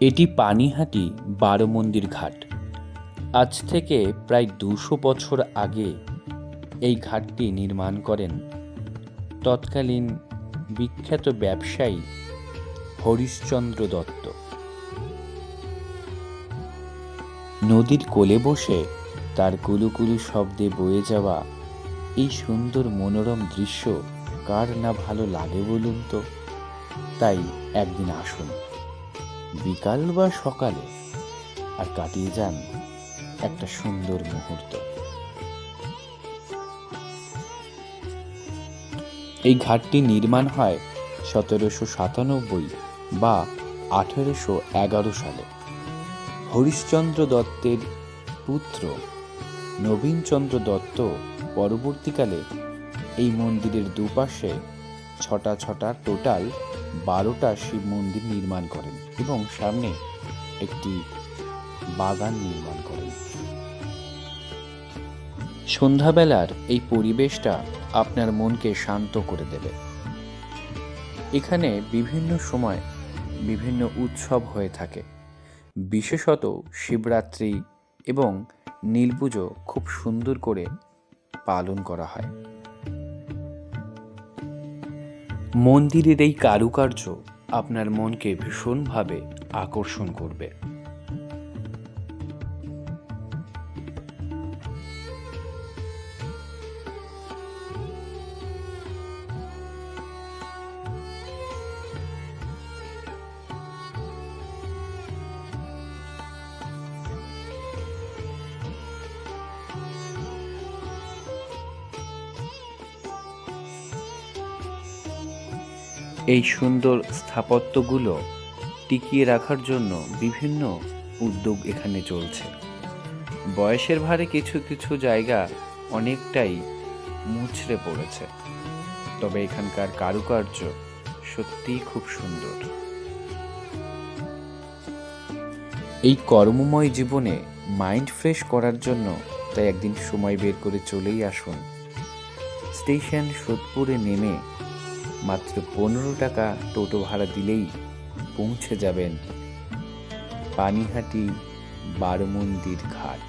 এটি পানিহাটি বারো মন্দির ঘাট। আজ থেকে প্রায় দুশো বছর আগে এই ঘাটটি নির্মাণ করেন তৎকালীন বিখ্যাত ব্যবসায়ী হরিশ্চন্দ্র দত্ত। নদীর কোলে বসে তার কুলুকুলু শব্দে বয়ে যাওয়া এই সুন্দর মনোরম দৃশ্য কার না ভালো লাগে বলুন তো? তাই একদিন আসুন। বিকাল বা সকালে আর কাটিয়ে যান একটা সুন্দর মুহূর্ত। এই ঘাটটি নির্মাণ হয় সতেরোশো সাতানব্বই বা আঠেরোশো এগারো সালে। হরিশ্চন্দ্র দত্তের পুত্র নবীনচন্দ্র দত্ত পরবর্তীকালে এই মন্দিরের দুপাশে ছটা ছটা টোটাল বারোটা শিব মন্দির নির্মাণ করেন এবং সামনে একটি বাগান নির্মাণ করেন। সন্ধ্যাবেলার এই পরিবেশটা আপনার মনকে শান্ত করে দেবে। এখানে বিভিন্ন সময় বিভিন্ন উৎসব হয়ে থাকে। বিশেষত শিবরাত্রি এবং নীলপুজো খুব সুন্দর করে পালন করা হয়। মন্দিরের এই কারুকার্য আপনার মনকে ভীষণভাবে আকর্ষণ করবে। এই সুন্দর স্থাপত্যগুলো টিকিয়ে রাখার জন্য বিভিন্ন উদ্যোগ এখানে চলছে। বয়সের ভারে কিছু কিছু জায়গা অনেকটাই মুচড়ে পড়েছে। তবে এখানকার কারুকার্য সত্যিই খুব সুন্দর। এই কর্মময় জীবনে মাইন্ড ফ্রেশ করার জন্য তাই একদিন সময় বের করে চলেই আসুন। স্টেশন সোদপুরে নেমে মাত্র পনেরো টাকা টোটো ভাড়া দিলেই পৌঁছে যাবেন পানিহাটি বারো মন্দির ঘাট।